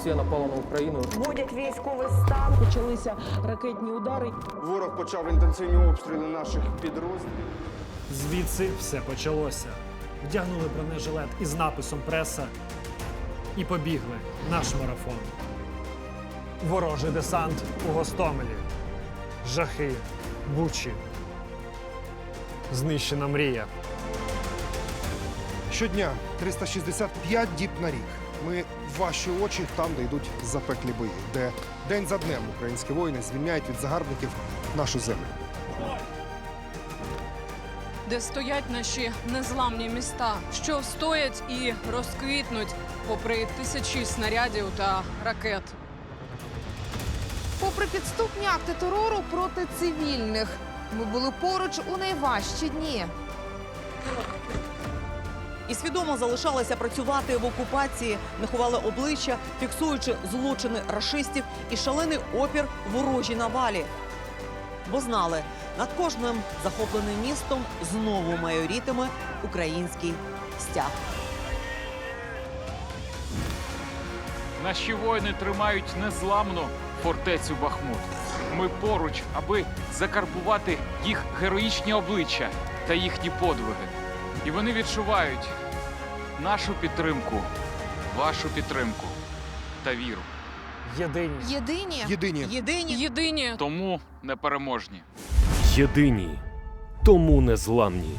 Росія напала на Україну. Вводять військовий стан. Почалися ракетні удари. Ворог почав інтенсивні обстріли наших підрозділів. Звідси все почалося. Вдягнули бронежилет із написом преса і побігли наш марафон. Ворожий десант у Гостомелі. Жахи, бучі. Знищена мрія. Щодня 365 діб на рік. Ми ваші очі там, де йдуть запеклі бої, де день за днем українські воїни звільняють від загарбників нашу землю. де стоять наші незламні міста, що встоять і розквітнуть попри тисячі снарядів та ракет. Попри підступні акти терору проти цивільних, ми були поруч у найважчі дні. І свідомо залишалися працювати в окупації, не ховали обличчя, фіксуючи злочини рашистів і шалений опір ворожій навалі. Бо знали, над кожним захопленим містом знову майорітиме український стяг. Наші воїни тримають незламну фортецю Бахмут. Ми поруч, аби закарбувати їх героїчні обличчя та їхні подвиги. І вони відчувають нашу підтримку, вашу підтримку та віру. Єдині. Єдині Єдині Єдині Єдині Тому непереможні. Єдині, тому незламні.